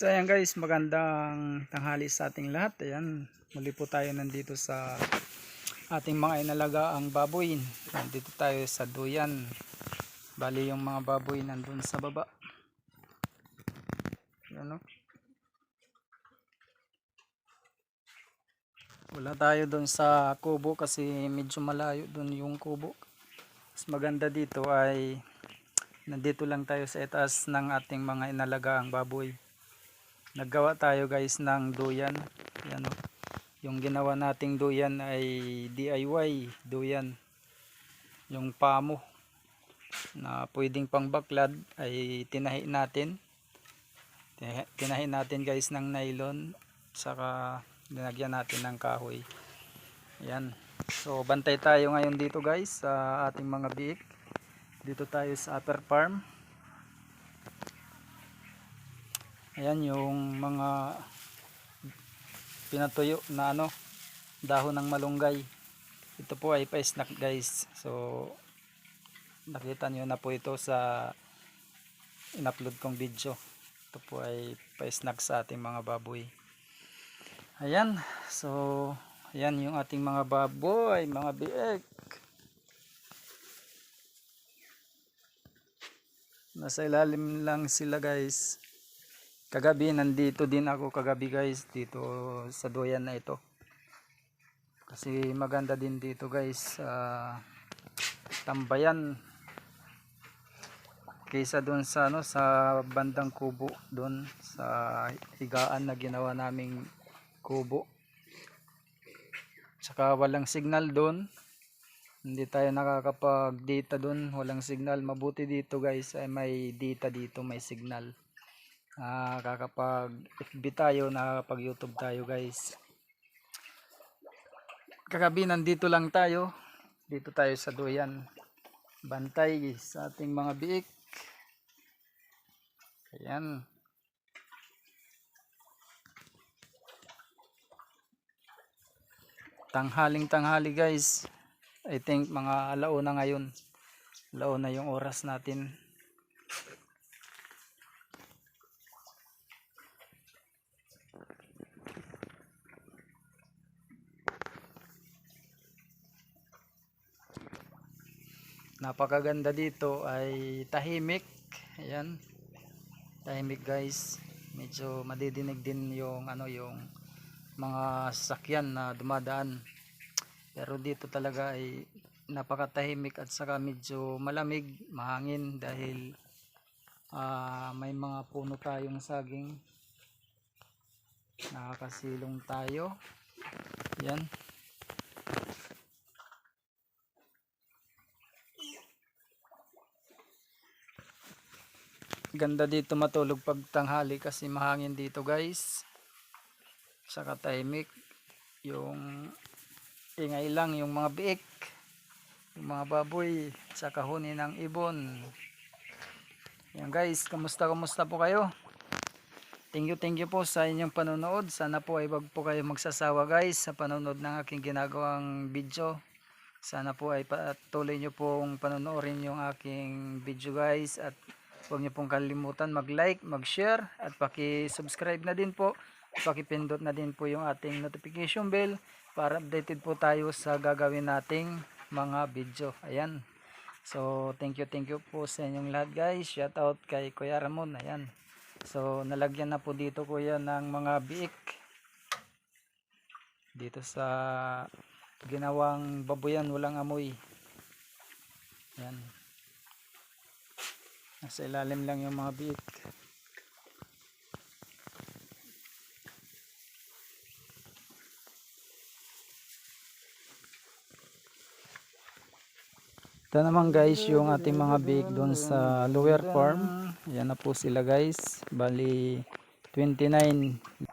So ayan guys, magandang tanghali sa ating lahat. Ayan, muli po tayo nandito sa ating mga inalagaang baboy. Nandito tayo sa duyan. Bali yung mga baboy nandun sa baba. Ayan o. Wala tayo doon sa kubo kasi medyo malayo doon yung kubo. Mas maganda dito ay nandito lang tayo sa itaas ng ating mga inalagaang baboy naggawa tayo guys ng duyan. Yan o yung ginawa nating duyan ay DIY duyan. Yung pamo na pwedeng pang baklad ay tinahi natin. Tinahi- tinahi natin guys ng nylon saka dinagyan natin ng kahoy. Yan. So bantay tayo ngayon dito guys sa ating mga biik. Dito tayo sa upper farm Ayan yung mga pinatuyo na ano, dahon ng malunggay. Ito po ay pa-snack guys. So nakita nyo na po ito sa in-upload kong video. Ito po ay pa-snack sa ating mga baboy. Ayan. So ayan yung ating mga baboy, mga biek. Nasa ilalim lang sila guys kagabi nandito din ako kagabi guys dito sa doyan na ito. Kasi maganda din dito guys sa tambayan. Kaysa doon sa ano sa bandang kubo doon sa higaan na ginawa naming kubo. Saka walang signal doon hindi tayo nakakapag data doon walang signal. Mabuti dito guys ay may data dito may signal nakakapag FB tayo, nakakapag YouTube tayo guys. Kagabi nandito lang tayo. Dito tayo sa Duyan. Bantay sa ating mga biik. Ayan. Tanghaling tanghali guys. I think mga alauna ngayon. Alauna yung oras natin. Napakaganda dito ay tahimik. Ayan. Tahimik guys. Medyo madidinig din yung ano yung mga sasakyan na dumadaan. Pero dito talaga ay napakatahimik at saka medyo malamig mahangin dahil ah, may mga puno tayong saging. Nakakasilong tayo. Yan ganda dito matulog pag tanghali kasi mahangin dito guys. Saka tahimik. Yung ingay lang yung mga biik yung mga baboy sa kahuni ng ibon. Yan guys kamusta kamusta po kayo? Thank you thank you po sa inyong panonood. Sana po ay wag po kayo magsasawa guys sa panonood ng aking ginagawang video. Sana po ay patuloy nyo pong panonoorin yung aking video guys at Huwag niyo pong kalimutan mag-like, mag-share at paki-subscribe na din po. Paki-pindot na din po yung ating notification bell para updated po tayo sa gagawin nating mga video. Ayan. So, thank you, thank you po sa inyong lahat guys. Shout out kay Kuya Ramon. Ayan. So, nalagyan na po dito kuya ng mga biik. Dito sa ginawang babuyan walang amoy. Ayan. Nasa ilalim lang yung mga biik. Ito naman guys yung ating mga biik doon sa lower farm. Yan na po sila guys. Bali 29